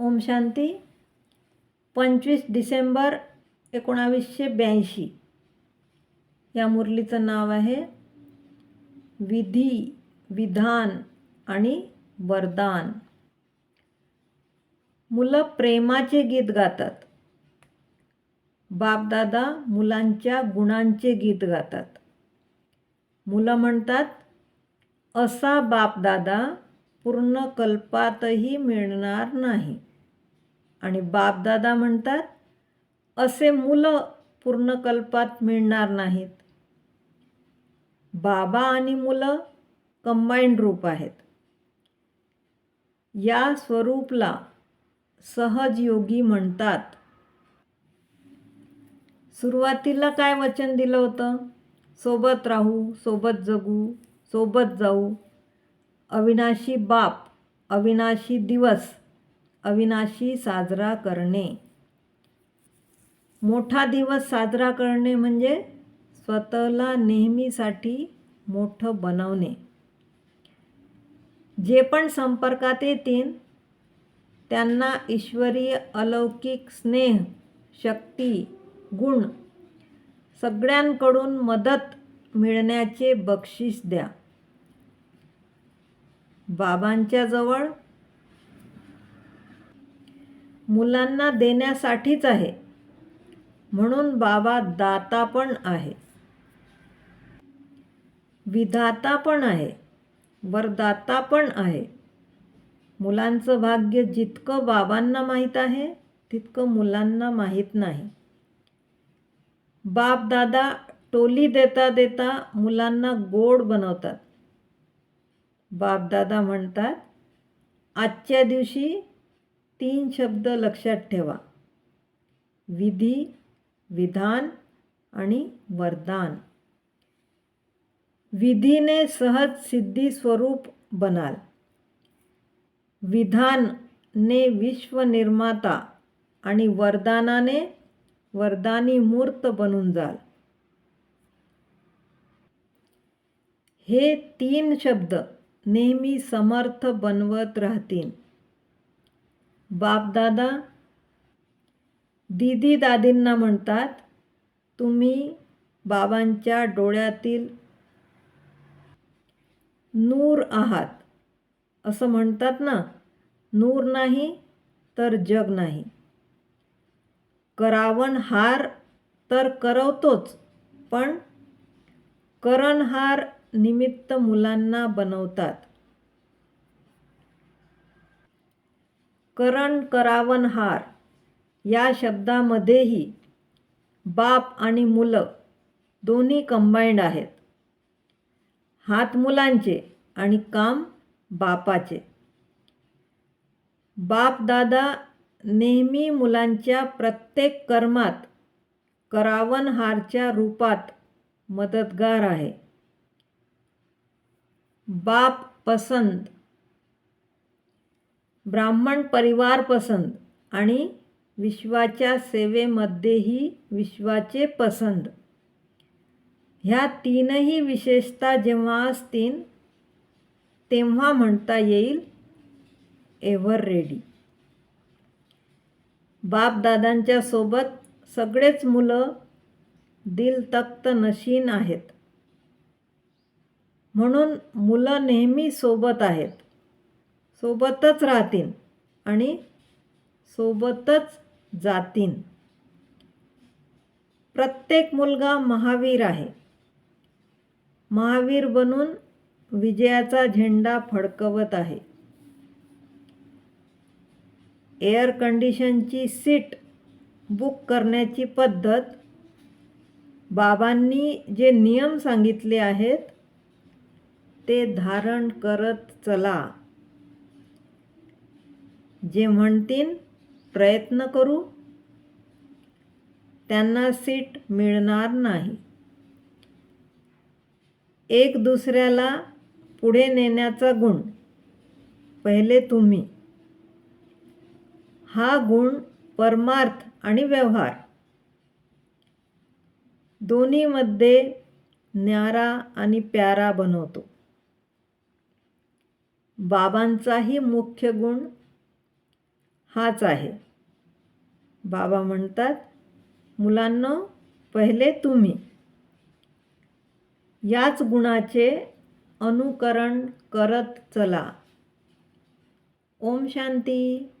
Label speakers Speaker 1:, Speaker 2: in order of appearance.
Speaker 1: ओम शांती. पंचवीस डिसेंबर एकोणावीसशे ब्याऐंशी. या मुरलीचं नाव आहे विधी विधान आणि वरदान. मुलं प्रेमाचे गीत गातात. बापदादा मुलांच्या गुणांचे गीत गातात. मुलं म्हणतात असा बापदादा पूर्ण कल्पातही मिळणार नाही. आणि बापदादा म्हणतात असे मुलं पूर्णकल्पात मिळणार नाहीत. बाबा आणि मुलं कंबाईंड रूप आहेत. या स्वरूपला सहजयोगी म्हणतात. सुरुवातीला काय वचन दिलं होतं? सोबत राहू सोबत जगू सोबत जाऊ. अविनाशी बाप अविनाशी दिवस. अविनाशी साजरा करणे. मोठा दिवस साजरा करणे म्हणजे स्वतःला नेहमीसाठी मोठं बनवणे. जे पण संपर्कात येतील त्यांना ईश्वरीय अलौकिक स्नेह शक्ती गुण सगळ्यांकडून मदत मिळण्याचे बक्षीस द्या. बाबांच्या जवळ मुलांना देण्यासाठीच आहे. म्हणून बाबा दाता पण आहे. विधाता पण आहे. वरदाता पण आहे. मुलांचं भाग्य जितकं बाबांना माहीत आहे तितकं मुलांना माहीत नाही. बाप दादा टोली देता देता मुलांना गोड बनवतात. बापदादा म्हणतात आजच्या दिवशी तीन शब्द लक्षात ठेवा. विधी विधान आणि वरदान. विधीने सहज सिद्धी स्वरूप बनाल. विधानने विश्वनिर्माता आणि वरदानाने वरदानी मूर्त बनून जाल. हे तीन शब्द नेहमी समर्थ बनवत राहतील. बापदादा दीदी दादींना म्हणतात तुम्ही बाबांच्या डोळ्यातील नूर आहात. असं म्हणतात ना नूर नाही तर जग नाही. करावण हार तर करवतोच पण करणहार निमित्त मुलांना बनवतात. करण करावनहार या शब्दामध्येही बाप आणि मुलं दोन्ही कंबाईंड आहेत. हात मुलांचे आणि काम बापाचे. बाप दादा नेहमी मुलांच्या प्रत्येक कर्मात करावनहारच्या रूपात मदतगार आहे. बाप पसंत ब्राह्मण परिवार पसंत आणि विश्वाच्या सेवेमध्येही विश्वाचे पसंत ह्या तीनही विशेषता जेव्हा असतील तेव्हा म्हणता येईल एव्हर रेडी. बापदादांच्या सोबत सगळेच मुलं दिल तख्त नशीन आहेत. म्हणून मुलं नेहमी सोबत आहेत. सोबतच राहतील आणि सोबतच जातीन प्रत्येक मुलगा महावीर आहे. महावीर बनून विजयाचा झेंडा फडकवत आहे. एअर कंडिशनची सीट बुक करण्याची पद्धत बाबांनी जे नियम सांगितले आहेत ते धारण करत चला. जे म्हणतील प्रयत्न करू त्यांना सीट मिळणार नाही. एक दुसऱ्याला पुढे नेण्याचा गुण. पहिले तुम्ही. हा गुण परमार्थ आणि व्यवहार. दोन्हीमध्ये न्यारा आणि प्यारा बनवतो. बाबांचाही मुख्य गुण हाच आहे. बाबा म्हणतात मुलांना पहिले तुम्ही. याच गुणाचे अनुकरण करत चला. ओम शांती.